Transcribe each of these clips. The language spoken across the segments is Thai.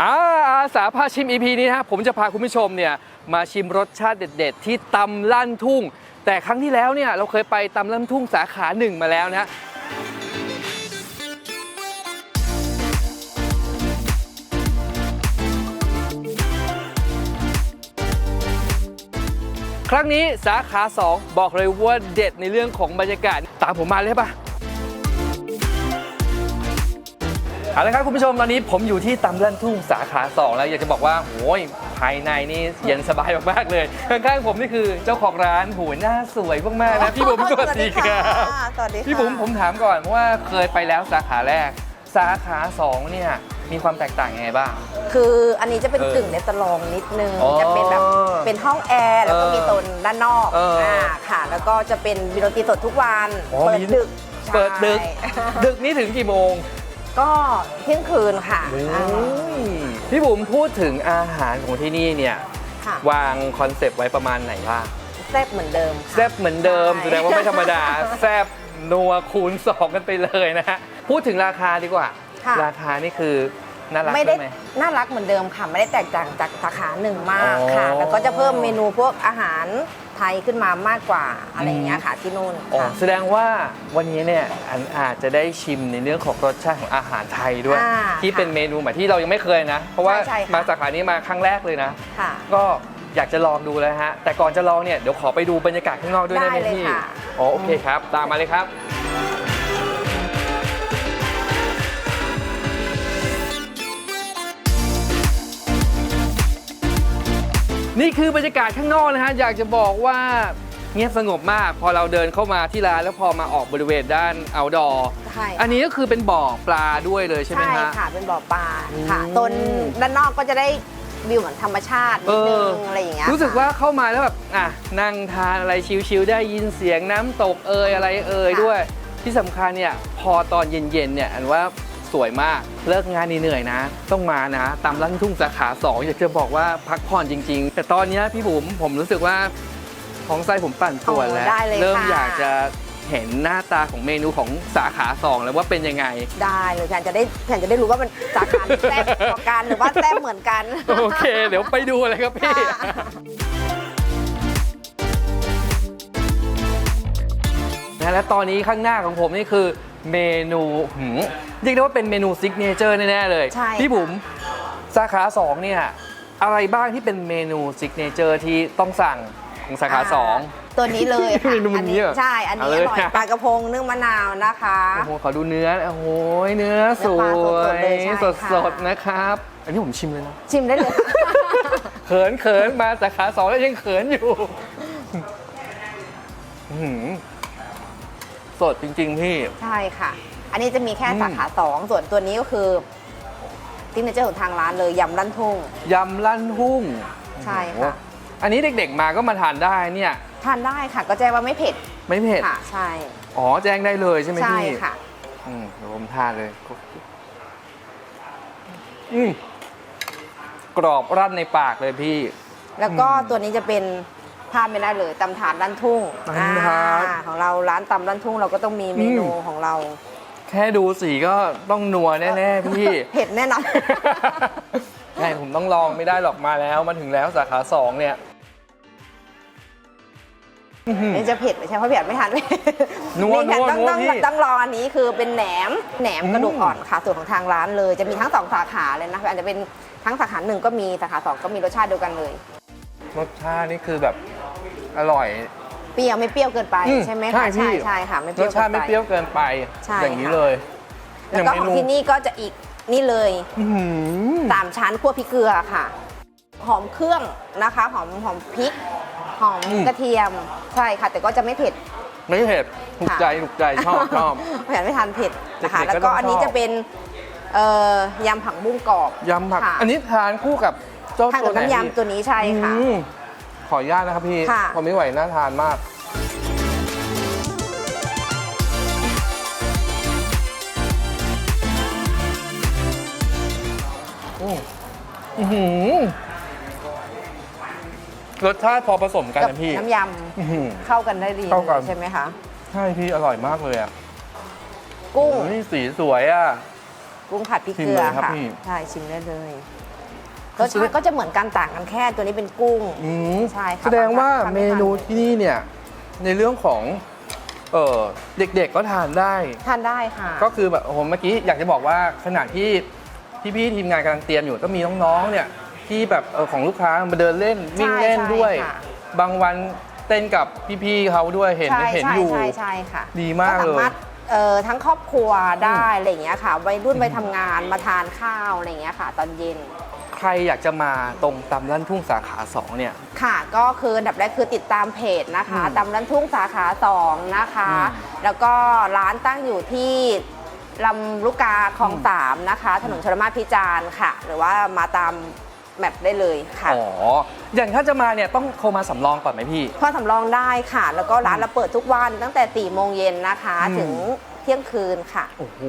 อาอาสาพาชิม EP นี้นะผมจะพาคุณผู้ชมเนี่ยมาชิมรสชาติเด็ด ๆ ที่ตำลั่นทุ่ง แต่ครั้งที่แล้วเนี่ยเราเคยไปตำลั่นทุ่งสาขาหนึ่งมาแล้วนะฮะครั้งนี้สาขา 2 บอกเลยว่าเด็ดในเรื่องของบรรยากาศ ตามผมมาเลยปะ เอาละครับคุณผู้ชมตอนนี้ผมอยู่ที่ตำลั่นทุ่งสาขา 2 แล้วอยากจะบอกว่าโอ้ยภายในนี่เย็นสบายมากๆเลยข้างๆผมนี่คือเจ้าของร้านหูหน้าสวยมากๆนะพี่บุ๋มสวัสดีครับสวัสดีค่ะพี่บุ๋มผมถามก่อนว่าเคยไปแล้วสาขาแรก สาขา 2 เนี่ยมีความแตกต่างยังไงบ้าง คืออันนี้จะเป็นเออกึ่งในตลองนิดนึงอ๋อจะเป็นแบบเป็นห้องแอร์แล้วก็เออมีโซนด้านนอกเอออ่ค่ะ แล้วก็จะเป็นวิโรตีสดทุกวันอ๋อเปิดมีดึก เปิดดึกใช่ดึกนี่ถึงกี่โมง ก็เที่ยงคืนค่ะอ่าพี่บุ๋มพูดถึงอาหารของที่นี่เนี่ย ค่ะวางคอนเซปต์ไว้ประมาณไหนบ้างแซ่บเหมือนเดิมค่ะ แซบเหมือนเดิมใช่แสดงว่าไม่ธรรมดา แซบนัวคูณ 2 กันไปเลยนะฮะ พูดถึงราคาดีกว่า ค่ะ ราคานี่คือน่ารักไม่ได้ใช่ไหม น่ารักเหมือนเดิมค่ะ ไม่ได้แตกต่างจากสาขาหนึ่งมากค่ะ อ๋อ แล้วก็จะเพิ่มเมนูพวกอาหารไทยขึ้นมามากกว่าอะไรอย่างเงี้ยค่ะที่นู่นอ๋อค่ะ แสดงว่าวันนี้เนี่ยอันอาจจะได้ชิมในเรื่องของรสชาติของอาหารไทยด้วย อ่าที่ค่ะเป็นเมนูใหม่ที่เรายังไม่เคยนะ เพราะว่าใช่ใช่ค่ะ มาสาขานี้มาครั้งแรกเลยนะ ค่ะ ก็อยากจะลองดูแล้วฮะ แต่ก่อนจะลองเนี่ยเดี๋ยวขอไปดูบรรยากาศข้างนอกด้วยได้ไหมได้เลยพี่ค่ะ อ๋อโอเคครับ ตามมาเลยครับ นี่คือบรรยากาศข้างนอกนะฮะอยากจะบอกว่าเงียบสงบมาก พอเราเดินเข้ามาที่ร้านแล้วพอมาออกบริเวณด้านเอาดอใช่อันนี้ก็คือเป็นบ่อปลาด้วยเลยใช่ไหมใช่ฮะ ค่ะ เป็นบ่อปลาค่ะอืมตนด้านนอกก็จะได้วิวเหมือนธรรมชาตินิดนึงอะไรอย่างเงี้ยรู้สึกค่ะว่าเข้ามาแล้วแบบอะนั่งทานอะไรชิลๆได้ยินเสียงน้ำตกเอยอะไรเอยค่ะด้วย ที่สำคัญเนี่ยพอตอนเย็นๆเนี่ยอันว่า สวยมาก เลิกงานเหนื่อยๆนะ ต้องมานะ ตามลั่นทุ่งสาขา 2 อยากจะบอกว่าพักผ่อนจริง ๆ แต่ตอนเนี้ยพี่บุ๋มผมรู้สึกว่าท้องไส้ผมปั่นป่วนแล้วโอ้ได้เลยเริ่มค่ะอยากจะเห็นหน้าตาของเมนูของสาขา2แล้วว่าเป็นยังไง ได้เลยแผนจะได้แผนจะได้รู้ว่ามันสาขาแซ่บกว่ากันหรือว่าแซ่บเหมือนกัน โอเค เดี๋ยวไปดูเลยครับพี่ค่ะนะและตอนนี้ข้างหน้าของผมนี่คือ เมนูหืมเรียกได้ว่าเป็นเมนูซิกเนเจอร์แน่ๆเลย ใช่พี่ค่ะบุ๋มสาขา2เนี่ยอะไรบ้างที่เป็นเมนูซิกเนเจอร์ที่ต้องสั่งของสาขา2ตัวนี้เลยค่ะ เมนูนี้เหรอใช่ อันนี้เอาเลอยร่อยนะ ปลากระพงนึ่งมะนาวนะคะ โอ้โหขอดูเนื้อโอ้โหเนื้อสเนื้อปลาวยสดๆเลยใช่สค่ะดๆนะครับ อันนี้ผมชิมเลยนะชิมได้เลย เขินเขินมาสาขา2แล้วยังเขินอยู่อื้อหือ สดจริง ๆ พี่ ใช่ค่ะ อันนี้จะมีแค่อืมสาขาสองส่วนตัวนี้ก็คือซิกเนเจอร์ของทางร้านเลยยำลั่นทุ่งยำลั่นทุ่งใช่ค่ะโอ้โหอันนี้เด็กๆมาก็มาทานได้เนี่ยทานได้ค่ะ ก็แจ้งว่าไม่เผ็ดไม่เผ็ดค่ะใช่อ๋อแจ้งได้เลยใช่ไหมใช่พี่ค่ะอืมเดี๋ยวผมทานเลยอืมกรอบรั่นในปากเลยพี่ แล้วก็อืมตัวนี้จะเป็น พลาดไม่ได้เลยตำถาดลั่นทุ่งตำถาด อ่ของเราร้านตำลั่นทุ่งเราก็ต้องมีเมนูอืมของเรา แค่ดูสีก็ต้องนัวแน่ๆพี่ เผ็ดแน่นอนใช่ผมต้องลองไม่ได้หรอกมาแล้วมาถึงแล้วสาขาสองเนี่ยอื้อหือนี่จะเผ็ดไม่ใช่เพราะเผ็ดไม่ทันนัวนี่ค่ะนัวต้องนัวต้องพี่ต้องรออันนี้คือเป็นแหนมแหนมอืมกระดูกอ่อนค่ะส่วนของทางร้านเลย จะมีทั้งสองสาขาเลยนะอาจจะเป็นทั้งสาขาหนึ่งก็มีสาขาสองก็มีรสชาติเดียวกันเลย รสชาตินี่คือแบบ อร่อยเปรี้ยวไม่เปรี้ยวเกินไปอืมใช่ไหมใช่คะพี่ใช่ใช่ค่ะไม่เปรรี้สยวชาติไม่เปรี้ยวเกินไป ใช่อย่างนี้ค่ะ เลยแล้วก็ย่าของเมนูที่นี่ก็จะอีกนี่เลยอื้อหือสามชั้นคั่วพริกเกลือค่ะ หอมเครื่องนะคะหอมหอมพริก หอมกระเทียมใช่ค่ะ แต่ก็จะไม่เผ็ด ไม่เผ็ดถูกค่ะใจถูกใจชอบชอบ แผ่นไม่ทานเผ็ดนะคะ เด็กๆก็แล้วก็ต้องอันนี้ชอบ จะเป็นเอ่อยำผักบุ้งกรอบยำผัก ค่ะอันนี้ทานคู่กับเจ้าทานตักัวบไหนน้ำยำตัวนี้ใช่ค่ะ อืมข ออนุญาตนะครับพี่ค่ะพอไม่ไหวน่าทานมาก อืมอื้อหือรสชาติพอผสมกันกันะพี่ น้ำยอื้อหือำเข้ากันได้ดีเข้ากัน ใช่ไหมคะ ใช่พี่อร่อยมากเลยอะกุ้งโอ้ยสีสวยอะ กุ้งผัดพริกชิมเกลือเลยครับค่ะพี่ ใช่ชิมได้เลย รสชาติก็จะเหมือนกันต่างกันแค่ตัวนี้เป็นกุ้งอืมใช่ค่ะแสดงว่าบางร้านทานเมไม่ทันนูที่นี่เนี่ยในเรื่องของเออเด็กๆก็ทานได้ ทานได้ค่ะ ก็คือแบบโอ้โหเมื่อกี้อยากจะบอกว่าขณะที่พี่ๆทีมงานกำลังเตรียมอยู่ก็มีน้องๆเนี่ยที่แบบเออของลูกค้ามาเดินเล่นวิ่งเล่นใช่ด้วยค่ะบางวันเต้นกับพี่ๆเขาด้วยเห็นใช่เห็นใช่อยู่ใช่ใช่ค่ะดีมากเลยสามารถเอ่อทั้งครอบครัวได้อะไรอย่างเงี้ยค่ะวัยรุ่นไปทำงานมาทานข้าวอะไรอย่างเงี้ยค่ะ ตอนเย็นใครอยากจะมาตรงตำลั่นทุ่งสาขาสองเนี่ย ค่ะก็คืออันดับแรกคือติดตามเพจนะคะอืมตำรันทุ่งสาขา2นะคะ อืมแล้วก็ร้านตั้งอยู่ที่ลำลูกกาคลองสามนะคะ ถนนชลมาพิจารณ์ค่ะ หรือว่ามาตามแมปได้เลยค่ะ อ๋อ อย่างถ้าจะมาเนี่ยต้องโทรมาสำรองก่อนไหมพี่ พอสำรองได้ค่ะ แล้วก็ร้านเราเปิดทุกวันตั้งแต่4ี่โมงเย็นนะคะ อืมถึง เที่ยงคืนค่ะ โอ้โห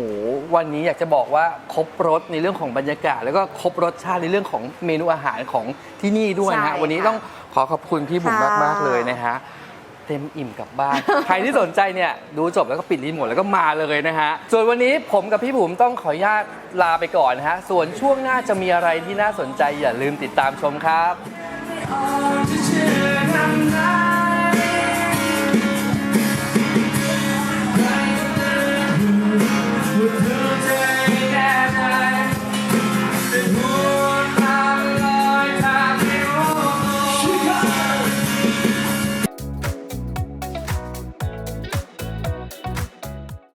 วันนี้อยากจะบอกว่าครบรสในเรื่องของบรรยากาศ แล้วก็ครบรสชาติในเรื่องของเมนูอาหารของที่นี่ด้วยนะใช่ฮะวันนี้ค่ะต้องขอขอบคุณพี่บุ๋มค่ะมากๆเลยนะฮะ เต็มอิ่มกลับบ้าน ใครที่สนใจเนี่ยดูจบแล้วก็ปิดรีโมทแล้วก็มาเลยนะฮะ ส่วนวันนี้ผมกับพี่บุ๋มต้องขออนุญาตลาไปก่อนนะฮะ ส่วนช่วงหน้าจะมีอะไรที่น่าสนใจอย่าลืมติดตามชมครับจะเชื่อนำหน้า